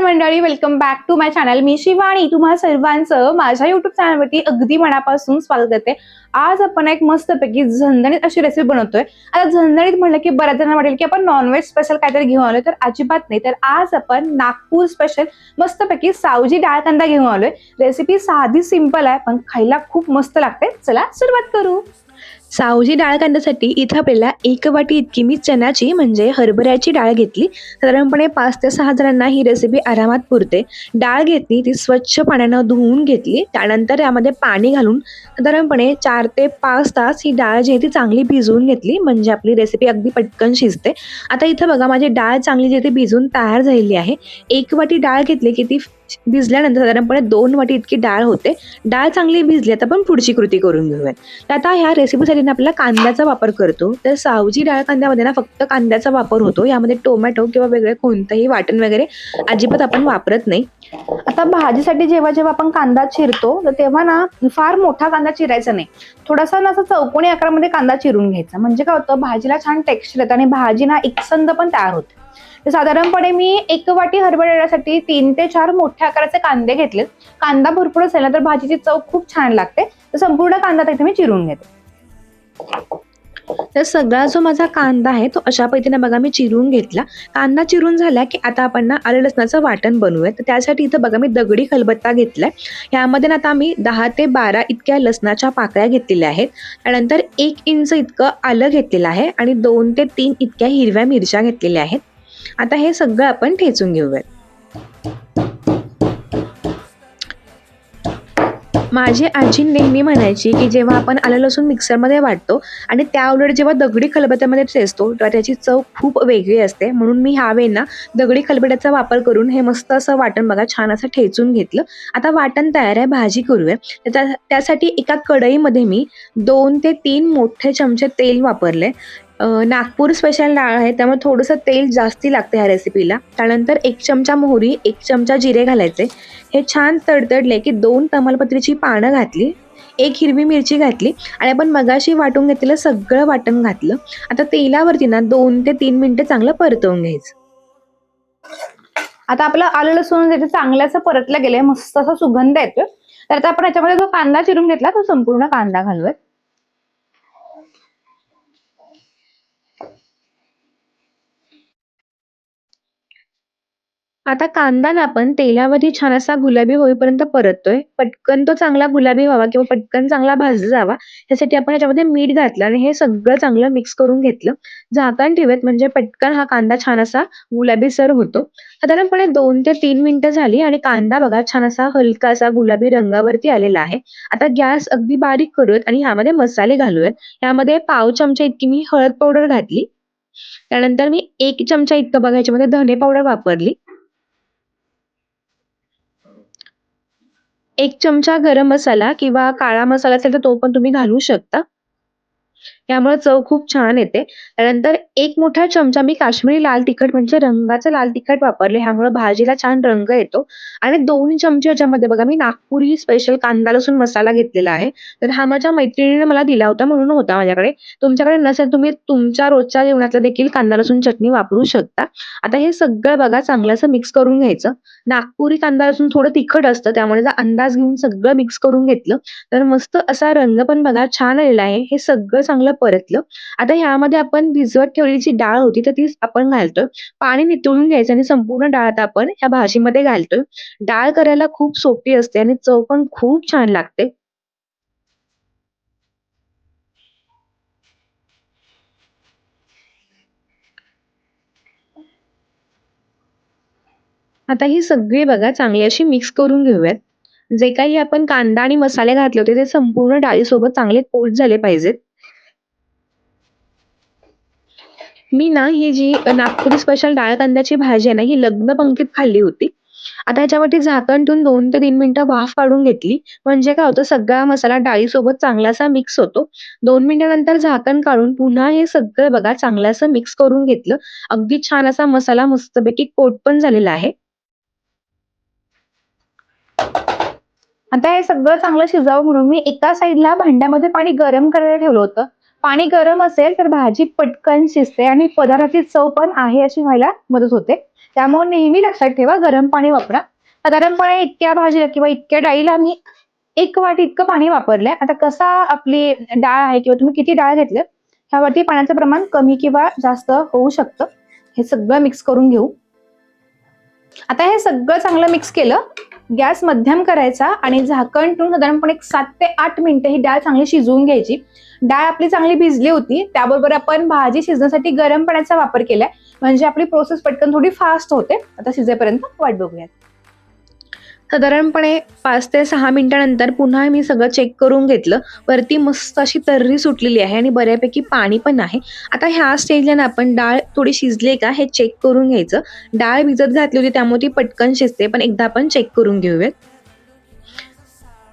मंडळी welcome back to my channel मी शिवाणी तुम्हा सर्वांचं माझ्या युट्यूब चॅनलवरती अगदी मनापासून स्वागत करते आज आपण एक मस्तपैकी झणझणीत अशी रेसिपी बनवतोय. आता झणझणीत म्हणलं की बऱ्याच जणांना वाटेल की आपण नॉनव्हेज स्पेशल काहीतरी घेऊन आलोय तर अजिबात नाही. तर आज आपण नागपूर स्पेशल मस्तपैकी सावजी डाळ कांदा घेऊन आलोय. रेसिपी साधी सिंपल आहे पण खायला खूप मस्त लागते. चला सुरुवात करू. सावजी डाळ कांद्यासाठी इथं आपल्याला एक वाटी इतकी मी चण्याची म्हणजे हरभऱ्याची डाळ घेतली. साधारणपणे पाच ते सहा जणांना ही रेसिपी आरामात पुरते. डाळ घेतली ती स्वच्छ पाण्यानं धुवून घेतली. त्यानंतर यामध्ये पाणी घालून साधारणपणे चार ते पाच तास ही डाळ जी आहे ती चांगली भिजवून घेतली. म्हणजे आपली रेसिपी अगदी पटकन शिजते. आता इथं बघा माझी डाळ चांगली जी आहे ती भिजून तयार झालेली आहे. एक वाटी डाळ घेतली की ती भिजल्यानंतर साधारणपणे दोन वाटी इतकी डाळ होते. डाळ चांगली भिजली आता आपण पुढची कृती करून घेऊयात. तर आता ह्या रेसिपीसाठी ना आपल्याला कांद्याचा वापर करतो. तर सावजी डाळ कांद्यामध्ये ना फक्त कांद्याचा वापर होतो. यामध्ये टोमॅटो किंवा वेगळे कोणतंही वाटण वगैरे अजिबात आपण वापरत नाही. आता भाजीसाठी जेव्हा जेव्हा आपण कांदा चिरतो तर तेव्हा ना फार मोठा कांदा चिरायचा नाही. थोडासा ना असा चौकोनी आकारामध्ये कांदा चिरून घ्यायचा. म्हणजे काय होतं? भाजीला छान टेक्स्चर येतं आणि भाजी ना एकसंद पण तयार होते. तर साधारणपणे मी एक वाटी हरभऱ्यासाठी तीन ते चार मोठ्या आकाराचे कांदे घेतले. कांदा भरपूर असेल ना तर भाजीची चव खूप छान लागते. तर संपूर्ण कांदा तिथे मी चिरून घेते. तर सगळा जो माझा कांदा आहे तो अशा पद्धतीने बघा मी चिरून घेतला. कांदा चिरून झाला की आता आपण ना आलं लसणाचं वाटण बनवूया तर त्यासाठी इथं बघा मी दगडी खलबत्ता घेतलाय. यामध्ये ना आता मी दहा ते बारा इतक्या लसणाच्या पाकळ्या घेतलेल्या आहेत. त्यानंतर एक इंच इतकं आलं घेतलेलं आहे आणि दोन ते तीन इतक्या हिरव्या मिरच्या घेतलेल्या आहेत. आता हे सगळं आपण ठेचून घेऊयात. माझी आजी नेहमी म्हणायची की जेव्हा आपण आलं लसूण मिक्सरमध्ये वाटतो आणि त्या उलट जेव्हा दगडी खलबत्यामध्ये ठेचतो तेव्हा त्याची चव खूप वेगळी असते. म्हणून मी ह्यावेळी ना दगडी खलबट्याचा वापर करून हे मस्त असं वाटण बघा छान असं ठेचून घेतलं. आता वाटण तयार आहे भाजी करूया. त्यासाठी एका कढईमध्ये मी दोन ते तीन मोठे चमचे तेल वापरले. नागपूर स्पेशल डाळ आहे त्यामुळे थोडंसं तेल जास्ती लागतं ह्या रेसिपीला त्यानंतर एक चमचा मोहरी एक चमचा जिरे घालायचे. हे छान तडतडले की दोन तमालपत्रीची पानं घातली एक हिरवी मिरची घातली आणि आपण मगाशी वाटून घेतलेलं सगळं वाटण घातलं. आता तेलावरती ना दोन ते तीन मिनिटं चांगलं परतवून घ्यायचं. आता आपलं आलं लसूण त्याचं चांगलं असं परतलं गेलंय मस्त असा सुगंध येतोय. तर आता आपण याच्यामध्ये जो कांदा चिरून घेतला तो संपूर्ण कांदा घालूयात. आता कांदा ना आपण तेलामध्ये छान असा गुलाबी होईपर्यंत परततोय. पटकन तो चांगला गुलाबी व्हावा किंवा पटकन चांगला भाजला जावा त्यासाठी आपण याच्यामध्ये मीठ घातलं आणि हे सगळं चांगलं मिक्स करून घेतलं. झाकण ठेवत म्हणजे पटकन हा कांदा छान असा गुलाबी सर होतो. साधारणपणे दोन ते तीन मिनिटं झाली आणि कांदा बघा छान असा हलका असा गुलाबी रंगावरती आलेला आहे. आता गॅस अगदी बारीक करूयात आणि ह्यामध्ये मसाले घालूयात. यामध्ये पाव चमचा इतकी मी हळद पावडर घातली. त्यानंतर मी एक चमचा इतकं बघा याच्यामध्ये धने पावडर वापरली. एक चमचा गरम मसाला किंवा काळा मसाला असेल तर तो पण तुम्ही घालू शकता. यामुळे चव खूप छान येते. त्यानंतर एक मोठा चमचा मी काश्मीरी लाल तिखट म्हणजे रंगाचं लाल तिखट वापरले. ह्यामुळे भाजीला छान रंग येतो. आणि दोन चमचे याच्यामध्ये बघा मी नागपुरी स्पेशल कांदा लसूण मसाला घेतलेला आहे. तर हा माझ्या मैत्रिणीने मला दिला होता म्हणून होता माझ्याकडे. तुमच्याकडे नसेल तुम्ही तुमच्या रोजच्या जेवणातला देखील कांदा लसूण चटणी वापरू शकता. आता हे सगळं बघा चांगलं असं मिक्स करून घ्यायचं. नागपुरी कांदा लसूण थोडं तिखट असतं त्यामुळे जर अंदाज घेऊन सगळं मिक्स करून घेतलं तर मस्त असा रंग पण बघा छान आलेला आहे. हे सगळं चांगलं परतलं. आता ह्यामध्ये आपण भिजवत ठेवलेली जी डाळ होती तर ती आपण घालतोय. पाणी नितळून घ्यायचं आणि संपूर्ण डाळ आता आपण ह्या भाजीमध्ये घालतोय. डाळ करायला खूप सोपी असते आणि चव पण खूप छान लागते. आता ही सगळी बघा चांगली अशी मिक्स करून घेऊयात. जे काही आपण कांदा आणि मसाले घातले होते ते संपूर्ण डाळीसोबत चांगले कोट झाले पाहिजेत. मी ना ही जी नागपुरी स्पेशल डाळ कांद्याची भाजी आहे ना ही लग्न पंक्तीत खाल्ली होती. आता याच्यावरती झाकण ठेवून दोन ते तीन मिनिटं वाफ काढून घेतली. म्हणजे काय होतं सगळा मसाला डाळीसोबत चांगला असा मिक्स होतो. दोन मिनिटानंतर झाकण काढून पुन्हा हे सगळं बघा चांगलं मिक्स करून घेतलं. अगदी छान असा मसाला मस्तपैकी कोट पण झालेला आहे. आता हे सगळं चांगलं शिजावं म्हणून मी एका साईडला भांड्यामध्ये पाणी गरम करायला ठेवलं होतं. पाणी गरम असेल तर भाजी पटकन शिजते आणि पदार्थाची चव पण आहे अशी व्हायला मदत होते. त्यामुळे नेहमी लक्षात ठेवा गरम पाणी वापरा. साधारणपणे इतक्या भाजीला किंवा इतक्या डाळीला मी एक वाटी इतकं पाणी वापरलंय. आता कसा आपली डाळ आहे किंवा तुम्ही किती डाळ घेतलं ह्यावरती पाण्याचं प्रमाण कमी किंवा जास्त होऊ शकतं. हे सगळं मिक्स करून घेऊ. आता हे सगळं चांगलं मिक्स केलं गॅस मध्यम करायचा आणि झाकण ठेवून साधारणपणे एक सात ते आठ मिनिटं ही डाळ चांगली शिजवून घ्यायची. डाळ आपली चांगली भिजली होती त्याबरोबर आपण भाजी शिजण्यासाठी गरम पाण्याचा वापर केलाय. म्हणजे आपली प्रोसेस पटकन थोडी फास्ट होते. आता शिजेपर्यंत वाट बघूयात. साधारणपणे पाच ते सहा मिनिटानंतर पुन्हा मी सगळं चेक करून घेतलं. वरती मस्त अशी तर्री सुटलेली आहे आणि बऱ्यापैकी पाणी पण आहे. आता ह्या स्टेजला ना आपण डाळ थोडी शिजली का हे चेक करून घ्यायचं. डाळ भिजत घातली होती त्यामुळे ती पटकन शिजते. पण एकदा आपण चेक करून घेऊयात.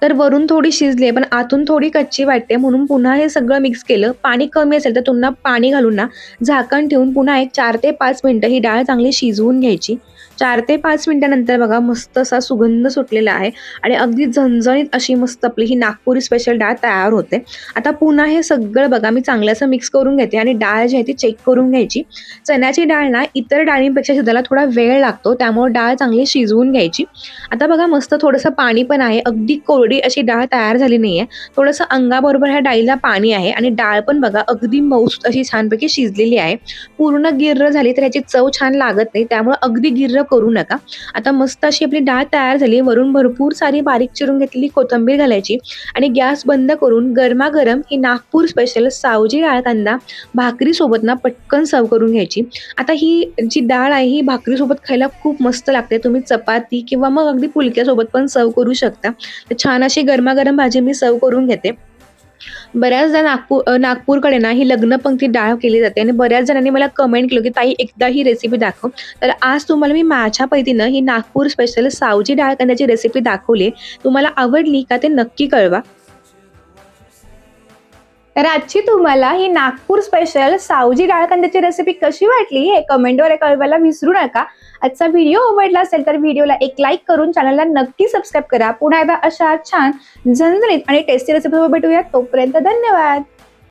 तर वरून थोडी शिजली पण आतून थोडी कच्ची वाटते. म्हणून पुन्हा हे सगळं मिक्स केलं. पाणी कमी असेल तर पुन्हा पाणी घालून ना. झाकण ठेवून पुन्हा एक चार ते पाच मिनटं ही डाळ चांगली शिजवून घ्यायची. चार ते पाच मिनिटानंतर बघा मस्त असा सुगंध सुटलेला आहे. आणि अगदी झणझणीत अशी मस्त आपली ही नागपुरी स्पेशल डाळ तयार होते. आता पुन्हा हे सगळं बघा मी चांगलं असं मिक्स करून घेते आणि डाळ जी आहे ती चेक करून घ्यायची. चण्याची डाळ ना इतर डाळींपेक्षा शिजायला थोडा वेळ लागतो. त्यामुळे डाळ चांगली शिजवून घ्यायची. आता बघा मस्त थोडंसं पाणी पण आहे. अगदी कोरडी अशी डाळ तयार झाली नाहीये. थोडंसं अंगाबरोबर ह्या डाळीला पाणी आहे आणि डाळ पण बघा अगदी मऊस अशी छानपैकी शिजलेली आहे. पूर्ण गिर्र झाली तर ह्याची चव छान लागत नाही त्यामुळे अगदी गिर्र करू नका. आता मस्त अशी आपली डाळ तयार झाली वरून भरपूर सारी बारीक चिरून घेतलेली कोथिंबीर घालायची आणि गॅस बंद करून गरमागरम ही नागपूर स्पेशल सावजी डाळ कांदा भाकरी सोबत ना पटकन सर्व करून घ्यायची. आता ही जी डाळ आहे ही भाकरी सोबत खायला खूप मस्त लागते. तुम्ही चपाती किंवा मग अगदी फुलक्यासोबत पण सर्व करू शकता. तर छान अशी गरमागरम भाजी मी सर्व करून घेते. बऱ्याचदा नागपूर नागपूरकडे ना ही लग्न पंक्ती डाळ केली जाते आणि बऱ्याच जणांनी मला कमेंट केलं की ताई एकदा ही रेसिपी दाखव. तर आज तुम्हाला मी माझ्या पैतीनं ही नागपूर स्पेशल सावजी डाळ कांद्याची रेसिपी दाखवली तुम्हाला आवडली का ते नक्की कळवा. तर आजची तुम्हाला ही नागपूर स्पेशल सावजी डाळ कांद्याची रेसिपी कशी वाटली हे कमेंटवर कळवायला विसरू नका. आजचा व्हिडिओ आवडला असेल तर व्हिडिओला एक लाईक करून चॅनलला नक्की सबस्क्राईब करा. पुन्हा एकदा अशा छान झणझणीत आणि टेस्टी रेसिपी भेटूया. तोपर्यंत धन्यवाद.